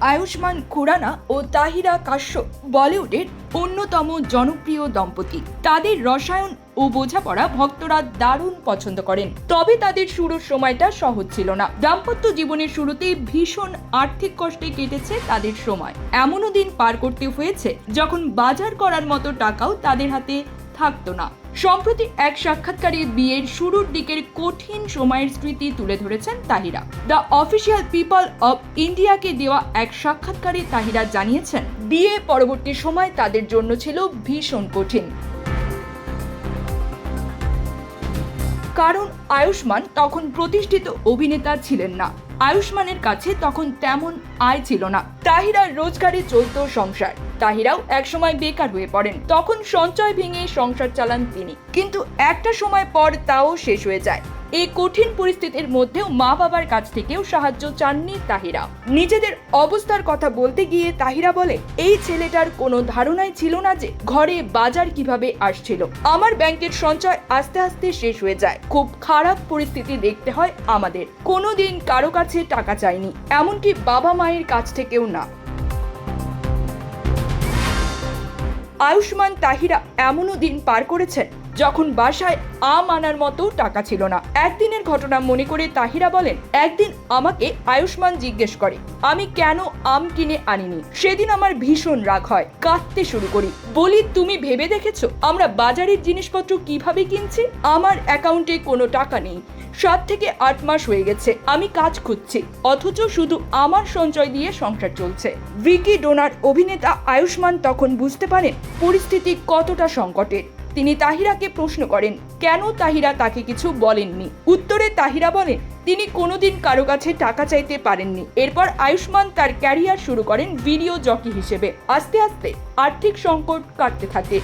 আয়ুষ্মান খুরানা ও তাহিরা কাশ্যপ বলিউডের অন্যতম জনপ্রিয় দম্পতি। তাদের রসায়ন ও বোঝাপড়া ভক্তরা দারুণ পছন্দ করেন। তবে তাদের শুরুর সময়টা সহজ ছিল না। দাম্পত্য জীবনের শুরুতে ভীষণ আর্থিক কষ্টে কেটেছে তাদের সময়। এমনও দিন পার করতে হয়েছে, যখন বাজার করার মতো টাকাও তাদের হাতে থাকতো না। সম্প্রতি এক সাক্ষাৎকারে বিয়ের শুরুর দিকের কঠিন সময়ের স্মৃতি তুলে ধরেছেন Tahira. The official people of ইন্ডিয়াকে দেওয়া এক সাক্ষাৎকারে তাহিরা জানিয়েছেন, বিয়ে পরবর্তী সময় তাদের জন্য ছিল ভীষণ কঠিন। কারণ আয়ুষ্মান তখন প্রতিষ্ঠিত অভিনেতা ছিলেন না। আয়ুষ্মানের কাছে তখন তেমন আয় ছিল না। তাহিরার রোজগারে চলতো সংসার। তাহিরাও একসময় বেকার হয়ে পড়েন। তখন সঞ্চয় ভেঙে সংসার চালান তিনি। কিন্তু একটা সময় পর তাও শেষ হয়ে যায়। এই কঠিন পরিস্থিতির মধ্যেও মা বাবার কাছ থেকেও সাহায্য চাননি তাহিরা। নিজেদের অবস্থার কথা বলতে গিয়ে তাহিরা বলে, এই ছেলেটার কোনো ধারণাই ছিল না যে ঘরে বাজার কীভাবে আসছিল। আমার ব্যাংকের সঞ্চয় আস্তে আস্তে শেষ হয়ে যায়। খুব খারাপ পরিস্থিতি দেখতে হয় আমাদের। কোনোদিন কারও কাছে টাকা চাইনি। এমনকি বাবা মায়ের কাছ থেকেও না। আয়ুষ্মান তাহিরা এমনও দিন পার করেছেন। যখন বাসায় আম আনার মতো টাকা ছিল না। একদিনের ঘটনা মনে করে তাহিরা বলেন, একদিন আমাকে আয়ুষ্মান জিজ্ঞেস করে, আমি কেন আম কিনে আনিনি? সেদিন আমার ভীষণ রাগ হয়, কাঁদতে শুরু করি। বলি, তুমি ভেবে দেখেছ? আমরা বাজারের জিনিসপত্র কীভাবে কিনছি? আমার অ্যাকাউন্টে কোনো টাকা নেই। সাত থেকে আট মাস হয়ে গেছে, আমি কাজ খুঁজছি, অথচ শুধু আমার সঞ্চয় দিয়ে সংসার চলছে। ভিকি ডোনার অভিনেতা আয়ুষ্মান তখন বুঝতে পারেন, পরিস্থিতি কতটা সংকটের। তিনি তাহিরাকে প্রশ্ন করেন, কেন তাহিরা তাকে কিছু বলেননি? উত্তরে তাহিরা বলেন, তিনি কোনোদিন কারও কাছে টাকা চাইতে পারেননি। এরপর আয়ুষ্মান তার ক্যারিয়ার শুরু করেন ভিডিও জকি হিসেবে। আস্তে আস্তে আর্থিক সংকট কাটতে থাকে।